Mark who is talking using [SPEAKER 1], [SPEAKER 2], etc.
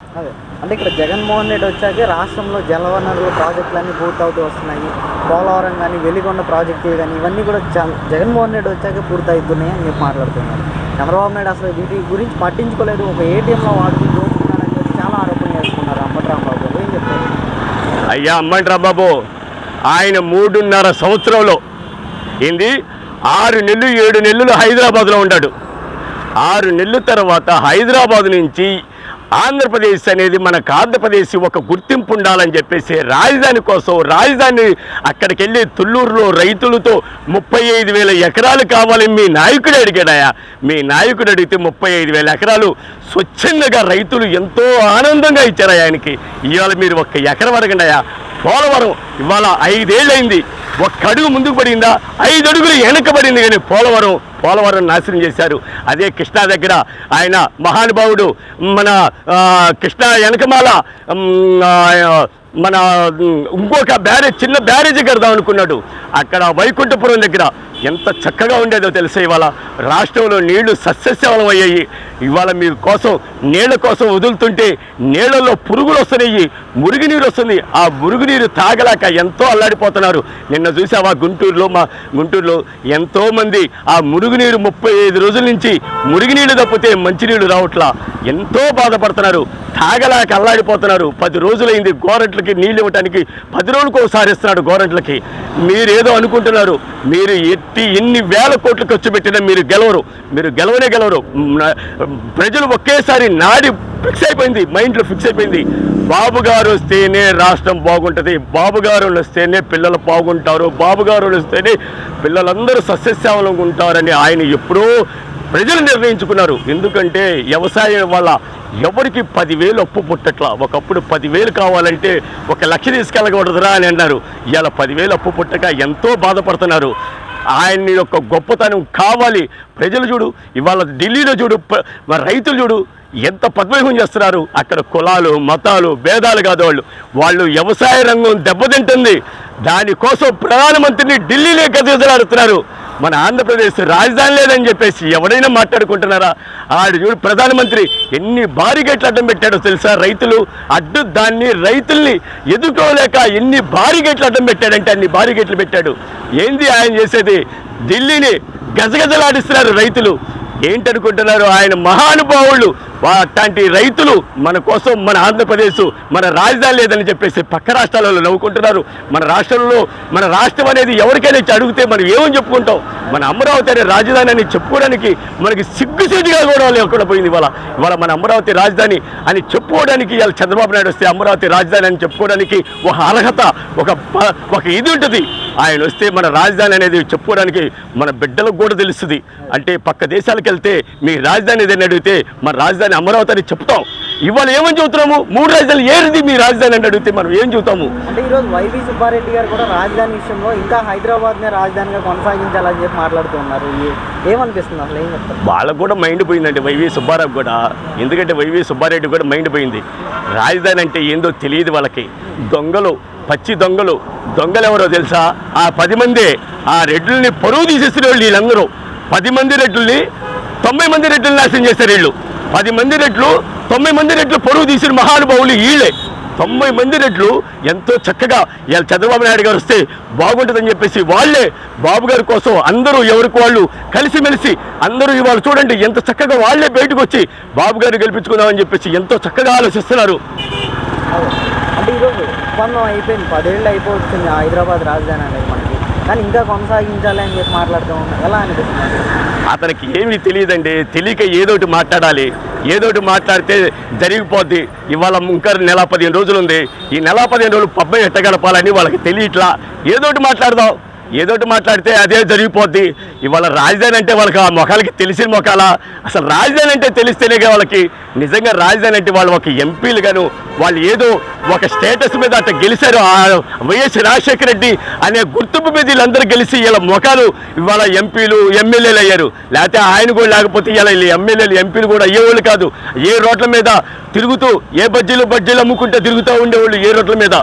[SPEAKER 1] అదే. అంటే ఇక్కడ జగన్మోహన్ రెడ్డి వచ్చాక రాష్ట్రంలో జలవనరుల ప్రాజెక్టులన్నీ పూర్తవుతూ వస్తున్నాయి. పోలవరం కానీ వెలిగొండ ప్రాజెక్టులు కానీ ఇవన్నీ కూడా జగన్మోహన్ రెడ్డి వచ్చాక పూర్తవుతున్నాయి అని చెప్పి మాట్లాడుతున్నారు. చంద్రబాబు నాయుడు అసలు వీటి గురించి పట్టించుకోలేదు. ఒక ఏటీఎంలో వాడుకుని దోచుకున్నారని చెప్పి చాలా ఆరోపణ చేస్తున్నారు అంబటరాంబాబు గారు ఏం చెప్తారు?
[SPEAKER 2] అయ్యా అమ్మంటారా ఆయన మూడున్నర సంవత్సరంలో ఏంది? ఆరు నెలలు ఏడు నెలలు హైదరాబాద్లో ఉంటాడు. ఆరు నెలల తర్వాత హైదరాబాద్ నుంచి ఆంధ్రప్రదేశ్ అనేది మనకు ఆంధ్రప్రదేశ్ ఒక గుర్తింపు ఉండాలని చెప్పేసి రాజధాని కోసం రాజధాని అక్కడికి వెళ్ళి తుళ్ళూరులో రైతులతో ముప్పై ఐదు వేల ఎకరాలు కావాలని మీ నాయకుడు అడిగాడాయా మీ నాయకుడు అడిగితే ముప్పై ఐదు వేల ఎకరాలు స్వచ్ఛందంగా రైతులు ఎంతో ఆనందంగా ఇచ్చారు ఆయనకి. ఇవాళ మీరు ఒక్క ఎకరం అడగండాయా పోలవరం ఇవాళ ఐదేళ్ళైంది ఒక్క అడుగు ముందుకు పడిందా? ఐదు అడుగులు వెనక పడింది కానీ పోలవరం పోలవరం నాశనం చేశారు. అదే కృష్ణా దగ్గర ఆయన మహానుభావుడు మన కృష్ణా వెనకమాల మన ఇంకొక బ్యారేజ్ చిన్న బ్యారేజ్ కడదాం అనుకున్నాడు. అక్కడ వైకుంఠపురం దగ్గర ఎంత చక్కగా ఉండేదో తెలుసా ఇవాళ? రాష్ట్రంలో నీళ్ళు సస్యశ్యామలం అయ్యాయి ఇవాళ మీ కోసం నీళ్ళ కోసం వదులుతుంటే నీళ్ళలో పురుగులు వస్తున్నాయి మురుగునీరు వస్తుంది. ఆ మురుగునీరు తాగలేక ఎంతో అల్లాడిపోతున్నారు. నిన్న చూసావా గుంటూరులో మా గుంటూరులో ఎంతోమంది ఆ మురుగునీరు ముప్పై ఐదు రోజుల నుంచి మురుగునీళ్ళు తప్పితే మంచినీళ్ళు రావట్లా. ఎంతో బాధపడుతున్నారు. తాగలేక అల్లాడిపోతున్నారు. పది రోజులైంది గోరంట్లకి నీళ్ళు ఇవ్వటానికి. పది రోజులకు ఒకసారి ఇస్తున్నాడు గోరంట్లకి. మీరేదో అనుకుంటున్నారు. మీరు ఎట్టి ఎన్ని వేల కోట్లు ఖర్చు పెట్టినా మీరు గెలవరు. మీరు గెలవనే గెలవరు. ప్రజలు ఒకేసారి నాడి ఫిక్స్ అయిపోయింది. మైండ్లో ఫిక్స్ అయిపోయింది. బాబు గారు వస్తేనే రాష్ట్రం బాగుంటుంది. బాబు గారు వస్తేనే పిల్లలు బాగుంటారు. బాబు గారు వస్తేనే పిల్లలందరూ సస్యశ్యామలంగా ఉంటారని ఆయన ఎప్పుడూ ప్రజలు నిర్ణయించుకున్నారు. ఎందుకంటే వ్యవసాయం వల్ల ఎవరికి పదివేలు అప్పు పుట్టట్లా. ఒకప్పుడు పదివేలు కావాలంటే ఒక లక్ష తీసుకెళ్ళకూడదురా అని అన్నారు. ఇవాళ పదివేలు అప్పు పుట్టక ఎంతో బాధపడుతున్నారు. ఆయన యొక్క గొప్పతనం కావాలి. ప్రజలు చూడు ఇవాళ ఢిల్లీలో చూడు ప- రైతులు చూడు ఎంత పద్మవ్యూహం చేస్తున్నారు. అక్కడ కులాలు మతాలు భేదాలు కాదు వాళ్ళు. వాళ్ళు వ్యవసాయ రంగం దెబ్బతింటుంది. దానికోసం ప్రధానమంత్రిని ఢిల్లీలో గదిలాడుతున్నారు మన ఆంధ్రప్రదేశ్ రాజధాని లేదని చెప్పేసి ఎవరైనా మాట్లాడుకుంటున్నారా? ఆడు చూడు ప్రధానమంత్రి ఎన్ని బారిగేట్లు అడ్డం పెట్టాడో తెలుసా? రైతులు అడ్డు దాన్ని రైతుల్ని ఎదుర్కోలేక ఎన్ని బారిగేట్లు అడ్డం పెట్టాడంటే అన్ని భారీ గేట్లు పెట్టాడు. ఏంది ఆయన చేసేది? ఢిల్లీని గజగజలాడిస్తున్నారు రైతులు. ఏంటనుకుంటున్నారు? ఆయన మహానుభావులు. అట్లాంటి రైతులు మన కోసం మన ఆంధ్రప్రదేశ్ మన రాజధాని లేదని చెప్పేసి పక్క రాష్ట్రాలలో నవ్వుకుంటున్నారు. మన రాష్ట్రంలో మన రాష్ట్రం అనేది ఎవరికైనా అడిగితే మనం ఏమని చెప్పుకుంటాం? మన అమరావతి అనే రాజధాని అని చెప్పుకోవడానికి మనకి సిగ్గుసిగ్గుగా కూడా లేకుండా పోయింది ఇవాళ. ఇవాళ మన అమరావతి రాజధాని అని చెప్పుకోవడానికి ఇవాళ చంద్రబాబు నాయుడు వస్తే అమరావతి రాజధాని అని చెప్పుకోవడానికి ఒక అర్హత ఒక ఒక ఇది ఉంటుంది. ఆయన వస్తే మన రాజధాని అనేది చెప్పుకోవడానికి మన బిడ్డలకు కూడా తెలుస్తుంది. అంటే పక్క దేశాలకు వెళ్తే మీ రాజధాని ఏదైనా అడిగితే మన రాజధాని అమరావతి అని చెప్తాం. ఇవాళ ఏమని చెబుతున్నాము? మూడు రాజధానులు ఏది మీ రాజధాని అని అడిగితే మనం ఏం చెబుతాము?
[SPEAKER 1] అంటే ఈరోజు వైవి సుబ్బారెడ్డి గారు కూడా రాజధాని విషయంలో ఇంకా హైదరాబాద్నే రాజధానిగా కొనసాగించాలని చెప్పి మాట్లాడుతున్నారు. ఏమనిపిస్తుంది అసలు? ఏం చెప్తారు?
[SPEAKER 2] వాళ్ళకు కూడా మైండ్ పోయిందండి వైవి సుబ్బారావు కూడా. ఎందుకంటే వైవి సుబ్బారెడ్డి కూడా మైండ్ పోయింది. రాజధాని అంటే ఏందో తెలియదు వాళ్ళకి. దొంగలు పచ్చి దొంగలు. దొంగలు ఎవరో తెలుసా? ఆ పది మంది ఆ రెడ్లని పరువు తీసేసిన వాళ్ళు వీళ్ళందరూ. పది మంది రెడ్లని తొంభై మంది రెడ్లను నాశనం చేశారు వీళ్ళు. పది మంది రెట్లు తొంభై మంది రెట్లు పొరుగు తీసిన మహానుభావులు వీళ్ళే తొంభై మంది రెట్లు ఎంతో చక్కగా ఇవాళ చంద్రబాబు నాయుడు గారు వస్తే బాగుంటుందని చెప్పేసి వాళ్ళే బాబు గారి కోసం అందరూ ఎవరికి వాళ్ళు కలిసిమెలిసి అందరూ ఇవాళ చూడండి ఎంత చక్కగా వాళ్ళే బయటకు వచ్చి బాబు గారిని గెలిపించుకుందామని చెప్పేసి ఎంతో చక్కగా ఆలోచిస్తున్నారు.
[SPEAKER 1] అంటే ఈరోజు ఒప్పందం అయిపోయింది పదేళ్ళు అయిపోతుంది హైదరాబాద్ రాజధాని అనేది మనకి. కానీ ఇంకా కొనసాగించాలి అని చెప్పి మాట్లాడుతూ ఉన్నాం ఎలా అనిపిస్తుంది?
[SPEAKER 2] అతనికి ఏమీ తెలియదండి. తెలియక ఏదోటి మాట్లాడాలి. ఏదోటి మాట్లాడితే జరిగిపోద్ది. ఇవాళ ఇంకా నెల పదిహేను రోజులు ఉంది. ఈ నెల పదిహేను రోజులు పబ్బం ఎట్టగడపాలని వాళ్ళకి తెలియట్లా? ఏదోటి మాట్లాడదాం. ఏదోటి మాట్లాడితే అదే జరిగిపోద్ది. ఇవాళ రాజధాని అంటే వాళ్ళకి ఆ మొఖాలకి తెలిసిన మొఖాల? అసలు రాజధాని అంటే తెలిస్తేనే వాళ్ళకి. నిజంగా రాజధాని అంటే వాళ్ళు ఒక ఎంపీలు గాను వాళ్ళు ఏదో ఒక స్టేటస్ మీద అట్ట గెలిచారు వైఎస్ రాజశేఖర రెడ్డి అనే గుర్తింపు మీద వీళ్ళందరూ గెలిచి ఇలా ముఖాలు ఇవాళ ఎంపీలు ఎమ్మెల్యేలు అయ్యారు. లేకపోతే ఆయన కూడా లేకపోతే ఇలా వీళ్ళు ఎమ్మెల్యేలు ఎంపీలు కూడా అయ్యేవాళ్ళు కాదు. ఏ రోడ్ల మీద తిరుగుతూ ఏ బజ్జీలు బజ్జీలు అమ్ముకుంటే తిరుగుతూ ఉండేవాళ్ళు ఏ రోడ్ల మీద?